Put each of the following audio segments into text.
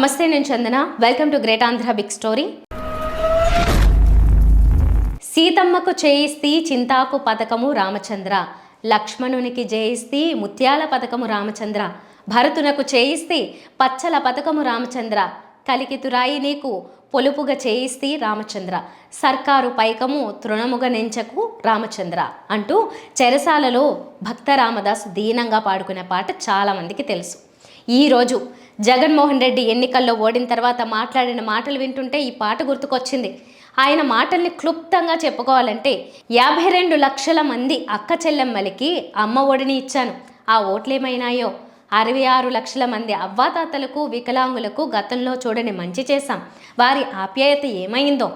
నమస్తే నేను Chandana. Welcome to great Andhra big story సీతమ్మకు చేయిస్తి చింతాకు పథకము రామచంద్ర. లక్ష్మణునికి జయిస్తి ముత్యాల పథకము రామచంద్ర. భరతునకు చేయిస్తి పచ్చల పథకము రామచంద్ర. కలికితురాయి నీకు పొలుపుగా చేయిస్తి రామచంద్ర. సర్కారు పైకము తృణముగ నెంచకు రామచంద్ర అంటూ చెరసాలలో భక్త రామదాస్ దీనంగా పాడుకునే పాట చాలామందికి తెలుసు. ఈరోజు జగన్మోహన్ రెడ్డి ఎన్నికల్లో ఓడిన తర్వాత మాట్లాడిన మాటలు వింటుంటే ఈ పాట గుర్తుకొచ్చింది. ఆయన మాటల్ని క్లుప్తంగా చెప్పుకోవాలంటే యాభై రెండు లక్షల మంది అక్క చెల్లెమ్మలకి అమ్మ ఒడిని ఇచ్చాను. ఆ ఓట్లేమైనాయో? అరవై ఆరు లక్షల మంది అవ్వాతాతలకు వికలాంగులకు గతంలో చూడని మంచి చేశాం. వారి ఆప్యాయత ఏమైందో?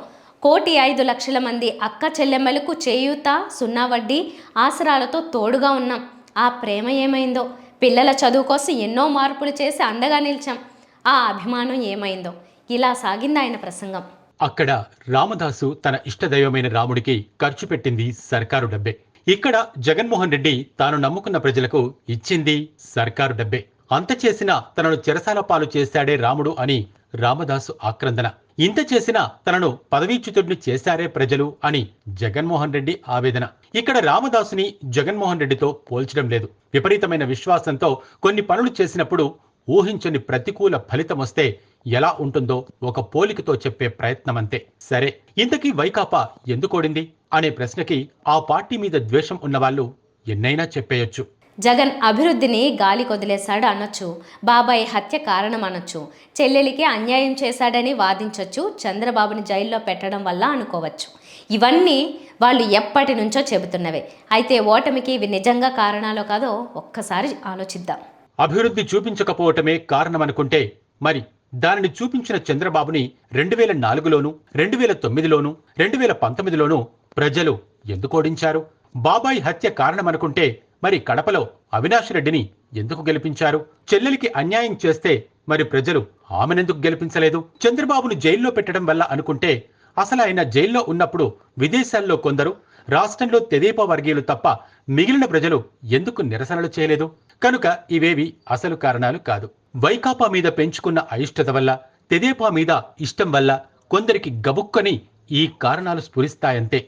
కోటి ఐదు లక్షల మంది అక్క చెల్లెమ్మలకు చేయూత సున్నా వడ్డీ ఆసరాలతో తోడుగా ఉన్నాం. ఆ ప్రేమ ఏమైందో? పిల్లల చదువు కోసం ఎన్నో మార్పులు చేసి అండగా నిలిచాం. ఆ అభిమానం ఏమైందో? ఇలా సాగింది ఆయన ప్రసంగం. అక్కడ రామదాసు తన ఇష్టదైవమైన రాముడికి ఖర్చు పెట్టింది సర్కారు డబ్బే. ఇక్కడ జగన్మోహన్ రెడ్డి తాను నమ్ముకున్న ప్రజలకు ఇచ్చింది సర్కారు డబ్బే. అంత చేసినా తనను చెరసాల పాలు చేశాడే రాముడు అని రామదాసు ఆక్రందన. ఇంత చేసినా తనను పదవీచ్యుతుడిని చేశారే ప్రజలు అని జగన్మోహన్ రెడ్డి ఆవేదన. ఇక్కడ రామదాసుని జగన్మోహన్ రెడ్డితో పోల్చడం లేదు. విపరీతమైన విశ్వాసంతో కొన్ని పనులు చేసినప్పుడు ఊహించని ప్రతికూల ఫలితం వస్తే ఎలా ఉంటుందో ఒక పోలికతో చెప్పే ప్రయత్నమంతే. సరే ఇంతకీ వైకాపా ఎందుకోడింది అనే ప్రశ్నకి ఆ పార్టీ మీద ద్వేషం ఉన్నవాళ్ళు ఎన్నైనా చెప్పేయొచ్చు. జగన్ అభివృద్ధిని గాలి కొదిలేశాడు అనొచ్చు. బాబాయ్ హత్య కారణం అనొచ్చు చెల్లెలికి అన్యాయం చేశాడని వాదించవచ్చు చంద్రబాబుని జైల్లో పెట్టడం వల్ల అనుకోవచ్చు. ఇవన్నీ వాళ్ళు ఎప్పటి నుంచో చెబుతున్నవే. అయితే ఓటమికి ఇవి నిజంగా కారణాలో కాదో ఒక్కసారి ఆలోచిద్దాం. అభివృద్ధి చూపించకపోవటమే కారణమనుకుంటే మరి దానిని చూపించిన చంద్రబాబుని రెండు వేల నాలుగులోను రెండు వేల తొమ్మిదిలోను రెండు వేల పంతొమ్మిదిలోను ప్రజలు ఎందుకు ఓడించారు? బాబాయ్ హత్య కారణమనుకుంటే మరి కడపలో అవినాష్ రెడ్డిని ఎందుకు గెలిపించారు? చెల్లెలికి అన్యాయం చేస్తే మరి ప్రజలు ఆమెనెందుకు గెలిపించలేదు? చంద్రబాబును జైల్లో పెట్టడం వల్ల అనుకుంటే అసలు ఆయన జైల్లో ఉన్నప్పుడు విదేశాల్లో కొందరు రాష్ట్రంలో తెదేపా వర్గీయులు తప్ప మిగిలిన ప్రజలు ఎందుకు నిరసనలు చేయలేదు? కనుక ఇవేవి అసలు కారణాలు కాదు. వైకాపా మీద పెంచుకున్న అయిష్టత వల్ల తెదేపా మీద ఇష్టం వల్ల కొందరికి గబుక్కని ఈ కారణాలు స్ఫురిస్తాయంతే.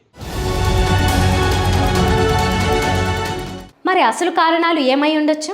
మరి అసలు కారణాలు ఏమై ఉండొచ్చు?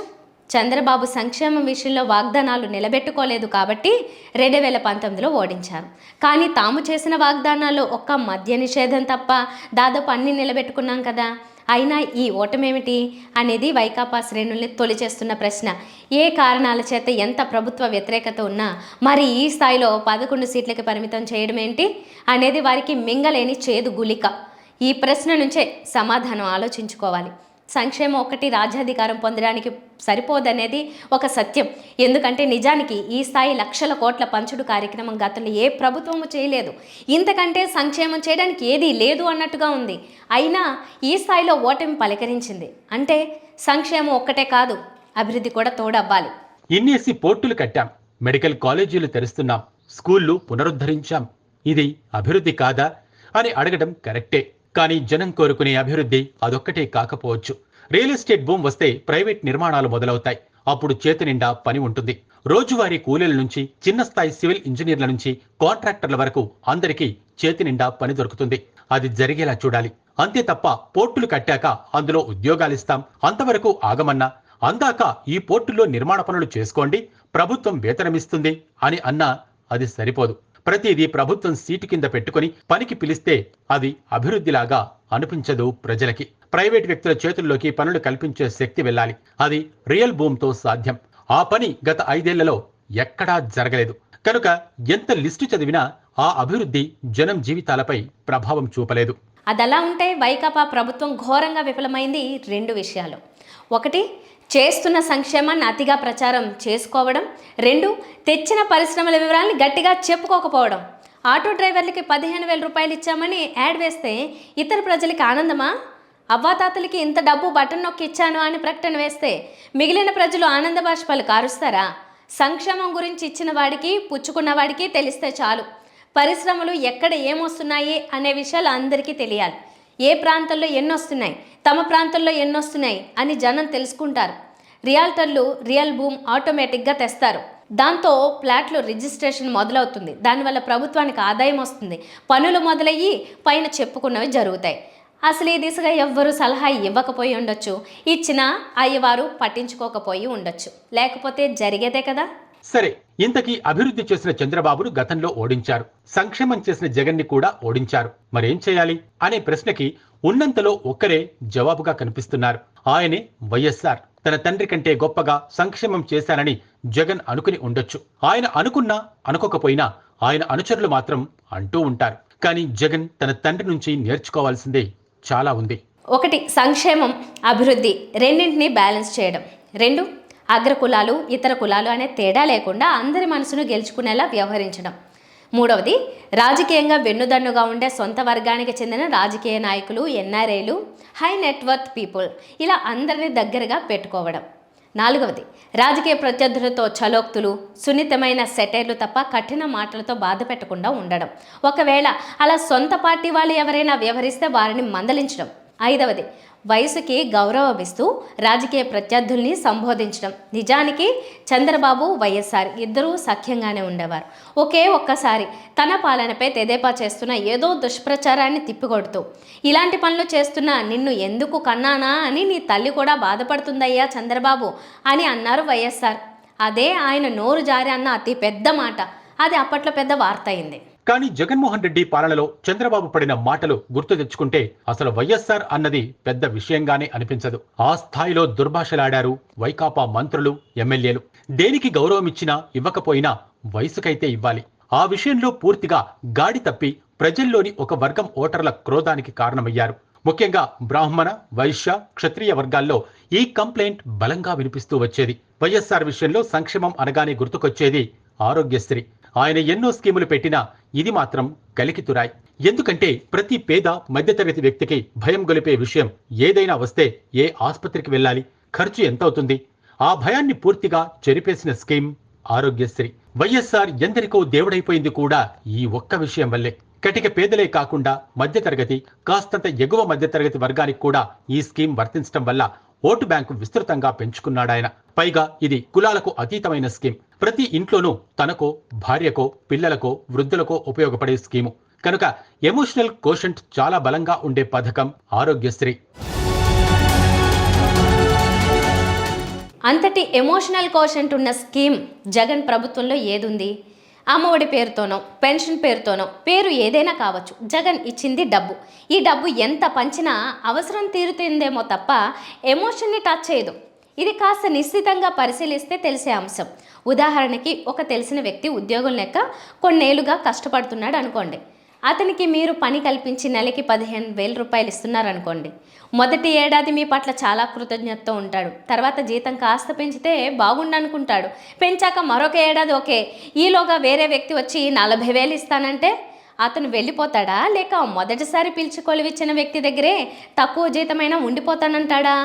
చంద్రబాబు సంక్షేమం విషయంలో వాగ్దానాలు నిలబెట్టుకోలేదు కాబట్టి రెండు వేల పంతొమ్మిదిలో ఓడించారు. కానీ తాము చేసిన వాగ్దానాల్లో ఒక్క మద్య నిషేధం తప్ప దాదాపు అన్ని నిలబెట్టుకున్నాం కదా. అయినా ఈ ఓటమేమిటి? అనేది వైకాపా శ్రేణుల్ని తొలిచేస్తున్న ప్రశ్న. ఏ కారణాల చేత ఎంత ప్రభుత్వ వ్యతిరేకత ఉన్నా మరి ఈ స్థాయిలో పదకొండు సీట్లకి పరిమితం చేయడం ఏంటి అనేది వారికి మింగలేని చేదు గులిక ఈ ప్రశ్న నుంచే సమాధానం ఆలోచించుకోవాలి. సంక్షేమం ఒకటి రాజ్యాధికారం పొందడానికి సరిపోదనేది ఒక సత్యం. ఎందుకంటే నిజానికి ఈ స్థాయి లక్షల కోట్ల పంచుడు కార్యక్రమం గతంలో ఏ ప్రభుత్వము చేయలేదు. ఇంతకంటే సంక్షేమం చేయడానికి ఏదీ లేదు అన్నట్టుగా ఉంది. అయినా ఈ స్థాయిలో ఓటమి పలకరించింది. అంటే సంక్షేమం ఒక్కటే కాదు అభివృద్ధి కూడా తోడవ్వాలి. ఇన్నేసి పోర్టులు కట్టాం. మెడికల్ కాలేజీలు తెరుస్తున్నాం. స్కూళ్ళు పునరుద్ధరించాం. ఇది అభివృద్ధి కాదా అని అడగడం కరెక్టే. కానీ జనం కోరుకునే అభివృద్ధి అదొక్కటే కాకపోవచ్చు. రియల్ ఎస్టేట్ భూమి వస్తే ప్రైవేట్ నిర్మాణాలు మొదలవుతాయి. అప్పుడు చేతి నిండా పని ఉంటుంది. రోజువారీ కూలీల నుంచి చిన్న స్థాయి సివిల్ ఇంజనీర్ల నుంచి కాంట్రాక్టర్ల వరకు అందరికీ చేతి నిండా పని దొరుకుతుంది. అది జరిగేలా చూడాలి. అంతే తప్ప పోర్టులు కట్టాక అందులో ఉద్యోగాలిస్తాం అంతవరకు ఆగమన్నా అందాక ఈ పోర్టుల్లో నిర్మాణ పనులు చేసుకోండి ప్రభుత్వం వేతనమిస్తుంది అని అన్నా అది సరిపోదు. ప్రతిదీ ప్రభుత్వం సీటు కింద పెట్టుకొని పనికి పిలిస్తే అది అభివృద్ధిలాగా అనిపించదు ప్రజలకి. ప్రైవేట్ వ్యక్తుల చేతుల్లోకి పనులు కల్పించే శక్తి వెళ్ళాలి. అది రియల్ భూమితో సాధ్యం. ఆ పని గత ఐదేళ్ళలో ఎక్కడా జరగలేదు. కనుక ఎంత లిస్టు చదివినా ఆ అభివృద్ధి జనం జీవితాలపై ప్రభావం చూపలేదు. అదలా ఉంటే వైకాపా ప్రభుత్వం ఘోరంగా విఫలమైంది రెండు విషయాలు. ఒకటి చేస్తున్న సంక్షేమాన్ని అతిగా ప్రచారం చేసుకోవడం. రెండు తెచ్చిన పరిశ్రమల వివరాలను గట్టిగా చెప్పుకోకపోవడం. ఆటో డ్రైవర్లకి పదిహేను వేల రూపాయలు ఇచ్చామని యాడ్ వేస్తే ఇతర ప్రజలకి ఆనందమా? అవ్వాతాతలకి ఇంత డబ్బు బటన్ నొక్కి ఇచ్చాను అని ప్రకటన వేస్తే మిగిలిన ప్రజలు ఆనంద బాష్పాలు కారుస్తారా? సంక్షేమం గురించి ఇచ్చిన వాడికి పుచ్చుకున్న వాడికి తెలిస్తే చాలు. పరిశ్రమలు ఎక్కడ ఏమొస్తున్నాయి అనే విషయాలు అందరికీ తెలియాలి. ఏ ప్రాంతంలో ఎన్నొస్తున్నాయి? తమ ప్రాంతంలో ఎన్నొస్తున్నాయి? అని జనం తెలుసుకుంటారు. రియాల్టర్లు రియల్ భూమ్ ఆటోమేటిక్గా తెస్తారు. దాంతో ప్లాట్లు రిజిస్ట్రేషన్ మొదలవుతుంది. దానివల్ల ప్రభుత్వానికి ఆదాయం వస్తుంది. పనులు మొదలయ్యి పైన చెప్పుకున్నవి జరుగుతాయి. అసలు ఈ దిశగా ఎవ్వరూ సలహా ఇవ్వకపోయి ఉండొచ్చు. ఇచ్చినా అయ్యవారు పట్టించుకోకపోయి ఉండొచ్చు. లేకపోతే జరిగేదే కదా? సరే ఇంతకీ అభివృద్ధి చేసిన చంద్రబాబును గతంలో ఓడించారు. సంక్షేమం చేసిన జగన్ని కూడా ఓడించారు. మరేం చేయాలి? అనే ప్రశ్నకి ఉన్నంతలో ఒక్కరే జవాబుగా కనిపిస్తున్నారు. ఆయనే వైఎస్ఆర్. తన తండ్రి కంటే గొప్పగా సంక్షేమం చేశానని జగన్ అనుకుని ఉండొచ్చు. ఆయన అనుకున్నా అనుకోకపోయినా ఆయన అనుచరులు మాత్రం అంటూ ఉంటారు. కానీ జగన్ తన తండ్రి నుంచి నేర్చుకోవాల్సిందే చాలా ఉంది. ఒకటి సంక్షేమం అభివృద్ధి రెండింటినీ బ్యాలెన్స్ చేయడం. రెండు అగ్ర కులాలు ఇతర కులాలు అనే తేడా లేకుండా అందరి మనసును గెలుచుకునేలా వ్యవహరించడం. మూడవది రాజకీయంగా వెన్నుదన్నుగా ఉండే సొంత వర్గానికి చెందిన రాజకీయ నాయకులు ఎన్ఆర్ఐలు హై నెట్వర్త్ పీపుల్ ఇలా అందరినీ దగ్గరగా పెట్టుకోవడం. నాలుగవది రాజకీయ ప్రత్యర్థులతో చలోక్తులు సున్నితమైన సెటైర్లు తప్ప కఠిన మాటలతో బాధ పెట్టకుండా ఉండడం. ఒకవేళ అలా సొంత పార్టీ వాళ్ళు ఎవరైనా వ్యవహరిస్తే వారిని మందలించడం. ఐదవది వయసుకి గౌరవమిస్తూ రాజకీయ ప్రత్యర్థుల్ని సంబోధించడం. నిజానికి చంద్రబాబు వైఎస్ఆర్ ఇద్దరూ సఖ్యంగానే ఉండేవారు. ఒకే ఒక్కసారి తన పాలనపై తెదేపా చేస్తున్న ఏదో దుష్ప్రచారాన్ని తిప్పికొడుతూ ఇలాంటి పనులు చేస్తున్న నిన్ను ఎందుకు కన్నానా అని నీ తల్లి కూడా బాధపడుతుందయ్యా చంద్రబాబు అని అన్నారు వైఎస్ఆర్. అదే ఆయన నోరు జారి అన్న అతి పెద్ద మాట. అది అప్పట్లో పెద్ద వార్త అయింది. కానీ జగన్మోహన్ రెడ్డి పాలనలో చంద్రబాబు పడిన మాటలు గుర్తు తెచ్చుకుంటే అసలు వైఎస్ఆర్ అన్నది పెద్ద విషయంగానే అనిపించదు. ఆ స్థాయిలో దుర్భాషలాడారు వైకాపా మంత్రులు ఎమ్మెల్యేలు. దేనికి గౌరవం ఇచ్చినా ఇవ్వకపోయినా వయసుకైతే ఇవ్వాలి. ఆ విషయంలో పూర్తిగా గాడి తప్పి ప్రజల్లోని ఒక వర్గం ఓటర్ల క్రోధానికి కారణమయ్యారు. ముఖ్యంగా బ్రాహ్మణ వైశ్య క్షత్రియ వర్గాల్లో ఈ కంప్లైంట్ బలంగా వినిపిస్తూ వచ్చేది. వైఎస్ఆర్ విషయంలో సంక్షేమం అనగానే గుర్తుకొచ్చేది ఆరోగ్యశ్రీ. ఆయన ఎన్నో స్కీములు పెట్టినా ఇది మాత్రం కలికితురాయ్. ఎందుకంటే ప్రతి పేద మధ్యతరగతి వ్యక్తికి భయం గొలిపే విషయం ఏదైనా వస్తే ఏ ఆసుపత్రికి వెళ్ళాలి ఖర్చు ఎంతవుతుంది? ఆ భయాన్ని పూర్తిగా చెరిపేసిన స్కీమ్ ఆరోగ్యశ్రీ. వైఎస్ఆర్ ఎందరికో దేవుడైపోయింది కూడా ఈ ఒక్క విషయం వల్లే. కటిక పేదలే కాకుండా మధ్యతరగతి కాస్తంత ఎగువ మధ్యతరగతి వర్గానికి కూడా ఈ స్కీమ్ వర్తించడం వల్ల ఓటు బ్యాంకు విస్తృతంగా పెంచుకున్నాడాయన. పైగా ఇది కులాలకు అతీతమైన స్కీమ్. ప్రతి ఇంట్లోనూ తనకో భార్యకో పిల్లలకో వృద్ధులకో ఉపయోగపడే స్కీము. కనుక ఎమోషనల్ కోషంట్ చాలా బలంగా ఉండే పథకం ఆరోగ్యశ్రీ. అంతటి ఎమోషనల్ కోషంట్ ఉన్న స్కీమ్ జగన్ ప్రభుత్వంలో ఏదుంది? అమ్మఒడి పేరుతోనో పెన్షన్ పేరుతోనో పేరు ఏదైనా కావచ్చు. జగన్ ఇచ్చింది డబ్బు. ఈ డబ్బు ఎంత పంచినా అవసరం తీరుతుందేమో తప్ప ఎమోషన్ని టచ్ చేయదు. ఇది కాస్త నిశ్చితంగా పరిశీలిస్తే తెలిసే అంశం. ఉదాహరణకి ఒక తెలిసిన వ్యక్తి ఉద్యోగం లెక్క కొన్నేళ్ళుగా కష్టపడుతున్నాడు అనుకోండి. అతనికి మీరు పని కల్పించి నెలకి పదిహేను వేల రూపాయలు ఇస్తున్నారనుకోండి. మొదటి ఏడాది మీ పట్ల చాలా కృతజ్ఞతతో ఉంటాడు. తర్వాత జీతం కాస్త పెంచితే బాగుండనుకుంటాడు. పెంచాక మరొక ఏడాది ఓకే. ఈలోగా వేరే వ్యక్తి వచ్చి నలభై వేలు ఇస్తానంటే అతను వెళ్ళిపోతాడా? లేక మొదటిసారి పిలిచి కొలివిచ్చిన వ్యక్తి దగ్గరే తక్కువ జీతమైనా ఉండిపోతానంటాడా?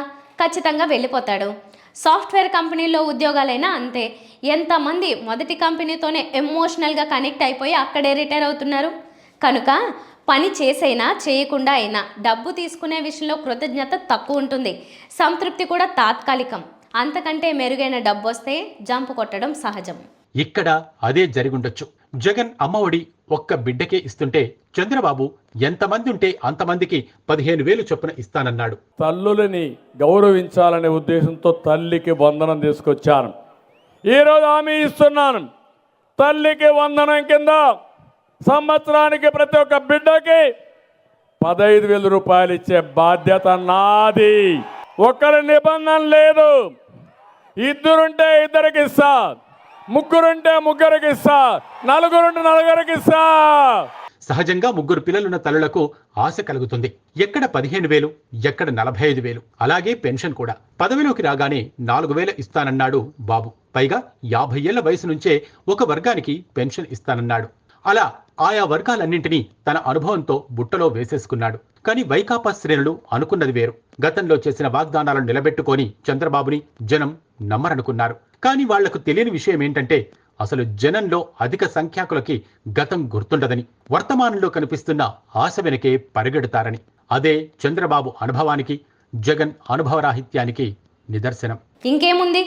ఖచ్చితంగా వెళ్ళిపోతాడు. సాఫ్ట్వేర్ కంపెనీలో ఉద్యోగాలైనా అంతే. ఎంతమంది మొదటి కంపెనీతోనే ఎమోషనల్గా కనెక్ట్ అయిపోయి అక్కడే రిటైర్ అవుతున్నారు? కనుక పని చేసైనా చేయకుండా అయినా డబ్బు తీసుకునే విషయంలో కృతజ్ఞత తక్కువ ఉంటుంది. సంతృప్తి కూడా తాత్కాలికం. అంతకంటే మెరుగైన డబ్బు వస్తే జంపు కొట్టడం సహజం. ఇక్కడ అదే జరిగుండొచ్చు. జగన్ అమ్మఒడి ఒక్క బిడ్డకే ఇస్తుంటే చంద్రబాబు ఎంతమంది ఉంటే అంతమందికి పదిహేను వేలు చొప్పున ఇస్తానన్నాడు. తల్లులని గౌరవించాలనే ఉద్దేశంతో తల్లికి వందనం తీసుకొచ్చాను. ఈరోజు హామీ ఇస్తున్నాను. తల్లికి వందనం కింద సంవత్సరానికి ప్రతి ఒక్క బిడ్డకి పదహైదు వేల రూపాయలు ఇచ్చే బాధ్యత నాది. ఒక్కరి నిబంధన లేదు. ఇద్దరుంటే ఇద్దరికి ఇస్తా. ముగ్గురుంటే ముగ్గురికి ఇస్తా. నలుగురుంటే నలుగురికి ఇస్తా. సహజంగా ముగ్గురు పిల్లలున్న తల్లులకు ఆశ కలుగుతుంది. ఎక్కడ పదిహేను వేలు ఎక్కడ నలభై ఐదు వేలు. అలాగే పెన్షన్ కూడా. పదవిలోకి రాగానే నాలుగు వేల ఇస్తానన్నాడు బాబు. పైగా యాభై ఏళ్ళ వయసు నుంచే ఒక వర్గానికి పెన్షన్ ఇస్తానన్నాడు. అలా ఆయా వర్గాలన్నింటినీ తన అనుభవంతో బుట్టలో వేసేసుకున్నాడు. కానీ వైకాపా శ్రేణులు అనుకున్నది వేరు. గతంలో చేసిన వాగ్దానాలను నిలబెట్టుకొని చంద్రబాబుని జనం నమ్మరనుకున్నారు. కానీ వాళ్ళకు తెలియని విషయం ఏంటంటే అసలు జనంలో అధిక సంఖ్యాకులకి గతం గుర్తుండదని వర్తమానంలో కనిపిస్తున్న ఆశ వెనకే పరిగెడతారని. అదే చంద్రబాబు అనుభవానికి జగన్ అనుభవరాహిత్యానికి నిదర్శనం. ఇంకేముంది?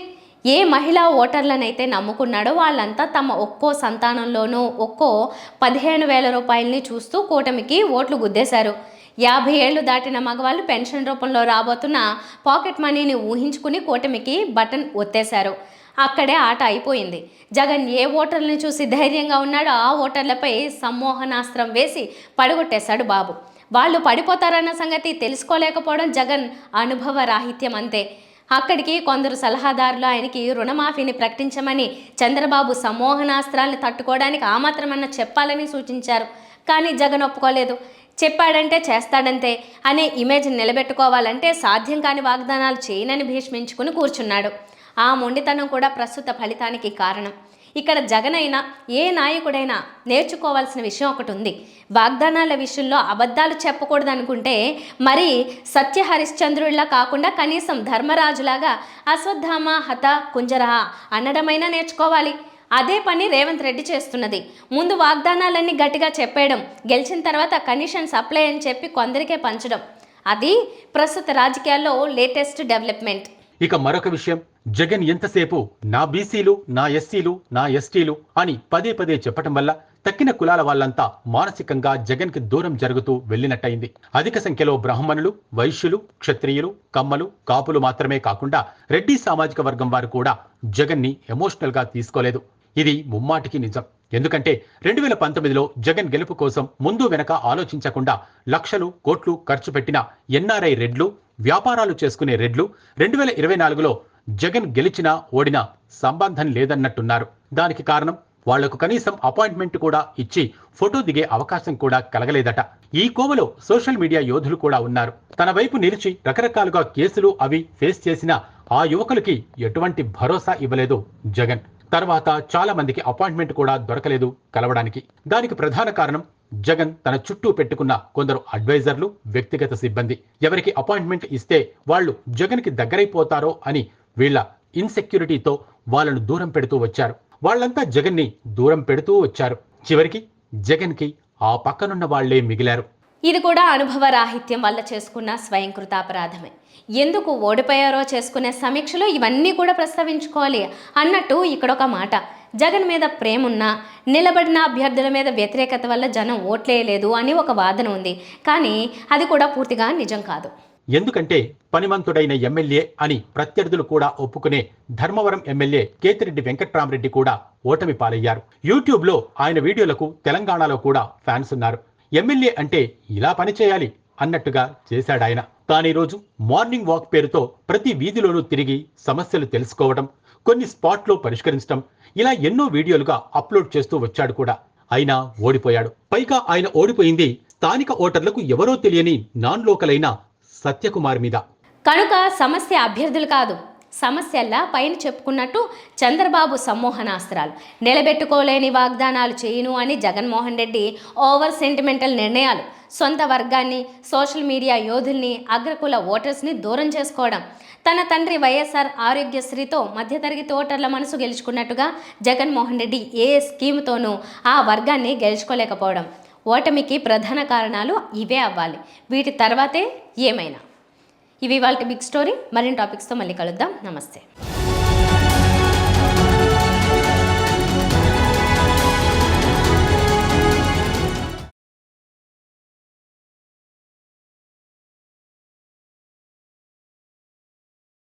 ఏ మహిళా ఓటర్లనైతే నమ్ముకున్నాడో వాళ్ళంతా తమ ఒక్కో సంతానంలోనూ ఒక్కో పదిహేను వేల రూపాయలని చూస్తూ కూటమికి ఓట్లు గుద్దేశారు. యాభై ఏళ్ళు దాటిన మగవాళ్ళు పెన్షన్ రూపంలో రాబోతున్న పాకెట్ మనీని ఊహించుకుని కూటమికి బటన్ ఒత్తేశారు. అక్కడే ఆట అయిపోయింది. జగన్ ఏ ఓటర్లను చూసి ధైర్యంగా ఉన్నాడో ఆ ఓటర్లపై సమ్మోహనాస్త్రం వేసి పడగొట్టేశాడు బాబు. వాళ్ళు పడిపోతారన్న సంగతి తెలుసుకోలేకపోవడం జగన్ అనుభవ రాహిత్యం అంతే. అక్కడికి కొందరు సలహాదారులు ఆయనకి రుణమాఫీని ప్రకటించమని చంద్రబాబు సమ్మోహనాస్త్రాలను తట్టుకోవడానికి ఆ మాత్రమన్నా చెప్పాలని సూచించారు. కానీ జగన్ ఒప్పుకోలేదు. చెప్పాడంటే చేస్తాడంతే అనే ఇమేజ్ నిలబెట్టుకోవాలంటే సాధ్యం కాని వాగ్దానాలు చేయనని భీష్మించుకుని కూర్చున్నాడు. ఆ మొండితనం కూడా ప్రస్తుత ఫలితానికి కారణం. ఇక్కడ జగన్ అయినా ఏ నాయకుడైనా నేర్చుకోవాల్సిన విషయం ఒకటి ఉంది వాగ్దానాల విషయంలో అబద్ధాలు చెప్పకూడదు అనుకుంటే మరి సత్య హరిశ్చంద్రుడిలా కాకుండా కనీసం ధర్మరాజులాగా అశ్వత్థామ హత కుంజరహ అనడమైనా నేర్చుకోవాలి. అదే పని రేవంత్ రెడ్డి చేస్తున్నది. ముందు వాగ్దానాలన్నీ గట్టిగా చెప్పేయడం గెలిచిన తర్వాత కమిషన్ సప్లై అని చెప్పి కొందరికే పంచడం. అది ప్రస్తుత రాజకీయాల్లో లేటెస్ట్ డెవలప్మెంట్. ఇక మరొక విషయం. జగన్ ఎంతసేపు నా బీసీలు నా ఎస్సీలు నా ఎస్టీలు అని పదే పదే చెప్పటం వల్ల తక్కిన కులాల వాళ్ళంతా మానసికంగా జగన్కి దూరం జరుగుతూ వెళ్ళినట్టయింది. అధిక సంఖ్యలో బ్రాహ్మణులు వైశ్యులు క్షత్రియులు కమ్మలు కాపులు మాత్రమే కాకుండా రెడ్డి సామాజిక వర్గం వారు కూడా జగన్ని ఎమోషనల్గా తీసుకోలేదు. ఇది ముమ్మాటికి నిజం. ఎందుకంటే రెండు వేల పంతొమ్మిదిలో జగన్ గెలుపు కోసం ముందు వెనక ఆలోచించకుండా లక్షలు కోట్లు ఖర్చు పెట్టిన ఎన్ఆర్ఐ రెడ్లు వ్యాపారాలు చేసుకునే రెడ్లు రెండు వేల ఇరవై నాలుగులో జగన్ గెలిచినా ఓడినా సంబంధం లేదన్నట్టున్నారు. దానికి కారణం వాళ్ళకు కనీసం అపాయింట్మెంట్ కూడా ఇచ్చి ఫోటో దిగే అవకాశం కూడా కలగలేదట. ఈ కోవలో సోషల్ మీడియా యోధులు కూడా ఉన్నారు. తన వైపు నిలిచి రకరకాలుగా కేసులు అవి ఫేస్ చేసిన ఆ యువకులకి ఎటువంటి భరోసా ఇవ్వలేదు జగన్. తర్వాత చాలా మందికి అపాయింట్మెంట్ కూడా దొరకలేదు కలవడానికి. దానికి ప్రధాన కారణం జగన్ తన చుట్టూ పెట్టుకున్న కొందరు అడ్వైజర్లు వ్యక్తిగత సిబ్బంది. ఎవరికి అపాయింట్మెంట్ ఇస్తే వాళ్ళు జగన్కి దగ్గరైపోతారో అని వీళ్ళ ఇన్సెక్యూరిటీతో వాళ్ళను దూరం పెడుతూ వచ్చారు. వాళ్ళంతా జగన్ని దూరం పెడుతూ వచ్చారు. చివరికి జగన్కి ఆ పక్కనున్న వాళ్ళే మిగిలారు. ఇది కూడా అనుభవ రాహిత్యం వల్ల చేసుకున్న స్వయంకృతాపరాధమే ఎందుకు ఓడిపోయారో చేసుకునే సమీక్షలో ఇవన్నీ కూడా ప్రస్తావించుకోవాలి అన్నట్టు ఇక్కడ ఒక మాట. జగన్ మీద ప్రేమున్నా నిలబడిన అభ్యర్థుల మీద వ్యతిరేకత వల్ల జనం ఓట్లేయలేదు అని ఒక వాదన ఉంది. కానీ అది కూడా పూర్తిగా నిజం కాదు. ఎందుకంటే పనిమంతుడైన ఎమ్మెల్యే అని ప్రత్యర్థులు కూడా ఒప్పుకునే ధర్మవరం ఎమ్మెల్యే కేతిరెడ్డి వెంకట్రామరెడ్డి కూడా ఓటమి పాలయ్యారు. యూట్యూబ్లో ఆయన వీడియోలకు తెలంగాణలో కూడా ఫ్యాన్స్ ఉన్నారు. ఎమ్మెల్యే అంటే ఇలా పని చేయాలి అన్నట్టుగా చేశాడాయన. కానీ రోజు మార్నింగ్ వాక్ పేరుతో ప్రతి వీధిలోనూ తిరిగి సమస్యలు తెలుసుకోవడం కొన్ని స్పాట్లో పరిష్కరించడం ఇలా ఎన్నో వీడియోలుగా అప్లోడ్ చేస్తూ వచ్చాడు కూడా. అయినా ఓడిపోయాడు. పైగా ఆయన ఓడిపోయింది స్థానిక ఓటర్లకు ఎవరో తెలియని నాన్ లోకలైన సత్యకుమార్ మీద. కనుక సమస్య అభ్యర్థులు కాదు సమస్యల్లా పైన చెప్పుకున్నట్టు చంద్రబాబు సమ్మోహనాస్త్రాలు. నిలబెట్టుకోలేని వాగ్దానాలు చేయను అని జగన్మోహన్ రెడ్డి ఓవర్ సెంటిమెంటల్ నిర్ణయాలు. సొంత వర్గాన్ని సోషల్ మీడియా యోధుల్ని అగ్రకుల ఓటర్స్ని దూరం చేసుకోవడం. తన తండ్రి వైఎస్ఆర్ ఆరోగ్యశ్రీతో మధ్యతరగతి ఓటర్ల మనసు గెలుచుకున్నట్టుగా జగన్మోహన్ రెడ్డి ఏ స్కీమ్తోనూ ఆ వర్గాన్ని గెలుచుకోలేకపోవడం. ఓటమికి ప్రధాన కారణాలు ఇవే అవ్వాలి. వీటి తర్వాతే ఏమైనా? ఇవి వాళ్ళ బిగ్ స్టోరీ. మరిన్ని టాపిక్స్తో మళ్ళీ కలుద్దాం. నమస్తే.